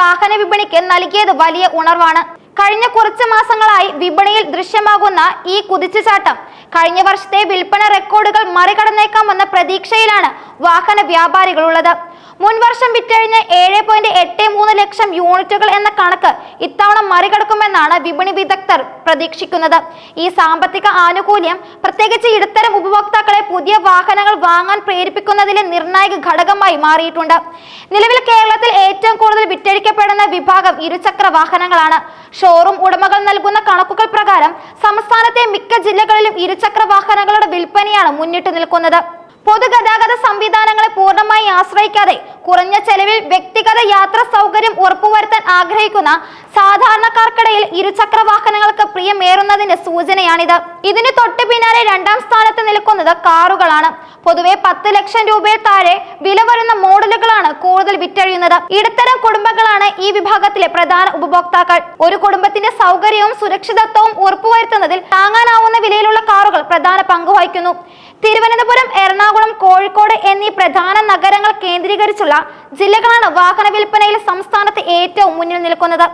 വാഹന വിപണിക്ക് നൽകിയത് വലിയ ഉണർവാണ്. കഴിഞ്ഞ കുറച്ച് മാസങ്ങളായി വിപണിയിൽ ദൃശ്യമാകുന്ന ഈ കുതിച്ചുചാട്ടം കഴിഞ്ഞ വർഷത്തെ വിൽപ്പന റെക്കോർഡുകൾ മറികടന്നേക്കാമെന്ന പ്രതീക്ഷയിലാണ് വാഹന വ്യാപാരികളുള്ളത്. മുൻ വർഷം വിറ്റഴിഞ്ഞ ഏഴ് പോയിന്റ് എട്ട് മൂന്ന് ലക്ഷം യൂണിറ്റുകൾ എന്ന കണക്ക് ഇത്തവണ മറികടക്കുമെന്നാണ് വിപണി വിദഗ്ധർ പ്രതീക്ഷിക്കുന്നത്. ഈ സാമ്പത്തിക ആനുകൂല്യം പ്രത്യേകിച്ച് ഇടത്തരം ഉപഭോക്താക്കളെ പുതിയ വാഹനങ്ങൾ വാങ്ങാൻ പ്രേരിപ്പിക്കുന്നതിലെ നിർണായക ഘടകമായി മാറിയിട്ടുണ്ട്. നിലവിൽ കേരളത്തിൽ ഏറ്റവും കൂടുതൽ വിറ്റഴിക്കപ്പെടുന്ന വിഭാഗം ഇരുചക്ര വാഹനങ്ങളാണ്. ഷോറൂം ഉടമകൾ നൽകുന്ന കണക്കുകൾ പ്രകാരം സംസ്ഥാനത്തെ മിക്ക ജില്ലകളിലും ഇരുചക്ര വാഹനങ്ങളുടെ വിൽപ്പനയാണ് മുന്നിട്ട് നിൽക്കുന്നത്. പൊതുഗതാഗത സംവിധാനങ്ങളെ പൂർണമായി ആശ്രയിക്കാതെ കുറഞ്ഞ ചെലവിൽ വ്യക്തിഗത യാത്ര സൗകര്യം ഉറപ്പുവരുത്താൻ ആഗ്രഹിക്കുന്ന സാധാരണക്കാർക്കിടയിൽ ഇരുചക്ര വാഹനങ്ങൾക്ക് പ്രിയമേറുന്നതിന്റെ സൂചനയാണിത്. ഇതിന് തൊട്ട് പിന്നാലെ രണ്ടാം സ്ഥാനത്ത് നിൽക്കുന്നത് കാറുകളാണ്. പൊതുവെ പത്ത് ലക്ഷം രൂപയിൽ താഴെ വില വരുന്ന മോഡലുകളാണ് കൂടുതൽ വിറ്റഴിയുന്നത്. ഇടത്തരം കുടുംബങ്ങളാണ് ഈ വിഭാഗത്തിലെ പ്രധാന ഉപഭോക്താക്കൾ. ഒരു കുടുംബത്തിന്റെ സൗകര്യവും സുരക്ഷിതത്വവും ഉറപ്പുവരുത്തുന്നതിൽ താങ്ങാനാവുന്ന വിലയിലുള്ള പ്രധാന പങ്ക് വഹിക്കുന്നു. തിരുവനന്തപുരം എറണാകുളം കോഴിക്കോട് എന്നീ പ്രധാന നഗരങ്ങൾ കേന്ദ്രീകരിച്ചുള്ള ജില്ലകളാണ് വാഹന വിൽപ്പനയിൽ സംസ്ഥാനത്ത് ഏറ്റവും മുന്നിൽ നിൽക്കുന്നത്.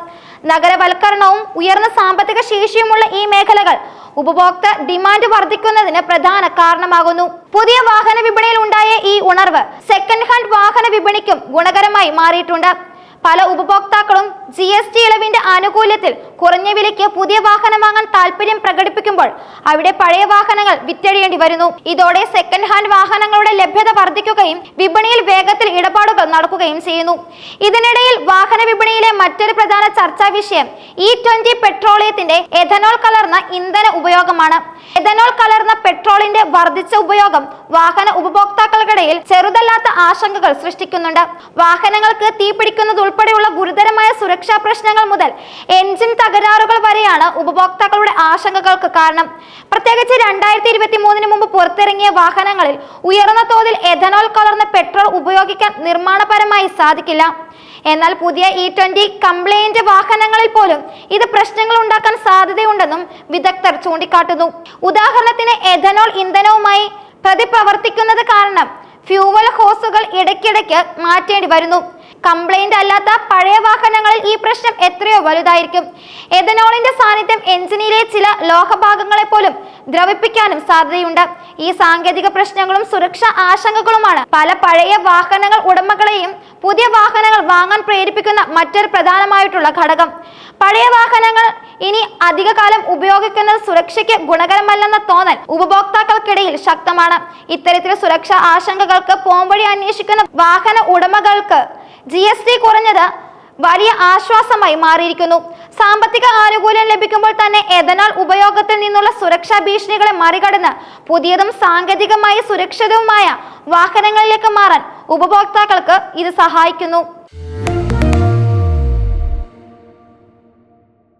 നഗരവൽക്കരണവും ഉയർന്ന സാമ്പത്തിക ശേഷിയുമുള്ള ഈ മേഖലകൾ ഉപഭോക്തൃ ഡിമാൻഡ് വർദ്ധിക്കുന്നതിന് പ്രധാന കാരണമാകുന്നു. പുതിയ വാഹന വിപണിയിൽ ഉണ്ടായ ഈ ഉണർവ് സെക്കൻഡ് ഹാൻഡ് വാഹന വിപണിക്കും ഗുണകരമായി മാറിയിട്ടുണ്ട്. പല ഉപഭോക്താക്കളും ജി എസ് ടി ഇളവിന്റെ ആനുകൂല്യത്തിൽ കുറഞ്ഞ വിലയ്ക്ക് പുതിയ വാഹനം വാങ്ങാൻ താല്പര്യം പ്രകടിപ്പിക്കുമ്പോൾ അവിടെ പഴയ വാഹനങ്ങൾ വിറ്റഴിയേണ്ടി വരുന്നു. ഇതോടെ സെക്കൻഡ് ഹാൻഡ് വാഹനങ്ങളുടെ ലഭ്യത വർദ്ധിക്കുകയും വിപണിയിൽ വേഗത്തിൽ ഇടപാടുകൾ നടക്കുകയും ചെയ്യുന്നു. ഇതിനിടയിൽ വാഹന വിപണിയിലെ മറ്റൊരു പ്രധാന ചർച്ചാ വിഷയം ഇ ട്വന്റി പെട്രോളിയത്തിന്റെ എഥനോൾ കലർന്ന ഇന്ധന ഉപയോഗമാണ്. എഥനോൾ കലർന്ന പെട്രോളിന്റെ വർദ്ധിച്ച ഉപയോഗം വാഹന ഉപഭോക്താക്കൾക്കിടയിൽ ചെറുതല്ലാത്ത ആശങ്കകൾ സൃഷ്ടിക്കുന്നുണ്ട്. വാഹനങ്ങൾക്ക് തീപിടിക്കുന്നത് ഉൾപ്പെടെയുള്ള ഗുരുതരമായ സുരക്ഷാ പ്രശ്നങ്ങൾ മുതൽ എൻജിൻ തകരാറുകൾ വരെയാണ് ഉപഭോക്താക്കളുടെ ആശങ്കകൾക്ക് കാരണം. പ്രത്യേകിച്ച് രണ്ടായിരത്തി ഇരുപത്തി മൂന്നിന് മുമ്പ് പുറത്തിറങ്ങിയ വാഹനങ്ങളിൽ ഉയർന്ന തോതിൽ എഥനോൾ കലർന്ന പെട്രോൾ ഉപയോഗിക്കാൻ നിർമ്മാണപരമായി സാധിക്കില്ല. എന്നാൽ പുതിയ ഇ ട്വന്റി കംപ്ലൈന്റ് വാഹനങ്ങളിൽ പോലും ഇത് പ്രശ്നങ്ങൾ ഉണ്ടാക്കാൻ സാധ്യതയുണ്ടെന്നും വിദഗ്ധർ ചൂണ്ടിക്കാട്ടുന്നു. ഉദാഹരണത്തിന് എഥനോൾ ഇന്ധനവുമായി പ്രതിപ്രവർത്തിക്കുന്നത് കാരണം ഫ്യൂവൽ ഹോസുകൾ ഇടയ്ക്കിടയ്ക്ക് മാറ്റേണ്ടി വരുന്നു. കംപ്ലൈന്റ് അല്ലാത്ത പഴയ വാഹനങ്ങളിൽ ഈ പ്രശ്നം എത്രയോ വലുതായിരിക്കും. എഥനോളിന്റെ സാന്നിധ്യം ചില ലോഹഭാഗങ്ങളെ പോലും ദ്രവിപ്പിക്കാനും സാധ്യതയുണ്ട്. ഈ സാങ്കേതിക പ്രശ്നങ്ങളും സുരക്ഷാ ആശങ്കകളുമാണ്. പല പഴയ വാഹനങ്ങൾ ഉടമകളെയും പുതിയ വാഹനങ്ങൾ വാങ്ങാൻ പ്രേരിപ്പിക്കുന്ന മറ്റൊരു പ്രധാനമായിട്ടുള്ള ഘടകം. പഴയ വാഹനങ്ങൾ ഇനി അധികകാലം ഉപയോഗിക്കുന്നത് സുരക്ഷയ്ക്ക് ഗുണകരമല്ലെന്ന തോന്നൽ ഉപഭോക്താക്കൾക്കിടയിൽ ശക്തമാണ്. ഇത്തരത്തിൽ സുരക്ഷാ ആശങ്കകൾക്ക് പോംവഴി അന്വേഷിക്കുന്ന വാഹന ഉടമകൾക്ക് ജി എസ് ടി കുറഞ്ഞത് വലിയ ആശ്വാസമായി മാറിയിരിക്കുന്നു. സാമ്പത്തിക ആനുകൂല്യം ലഭിക്കുമ്പോൾ തന്നെ എഥനോൾ ഉപയോഗത്തിൽ നിന്നുള്ള സുരക്ഷാ ഭീഷണികളെ മറികടന്ന് പുതിയതും സാങ്കേതികമായി സുരക്ഷിതവുമായ വാഹനങ്ങളിലേക്ക് മാറാൻ ഉപഭോക്താക്കൾക്ക് ഇത് സഹായിക്കുന്നു.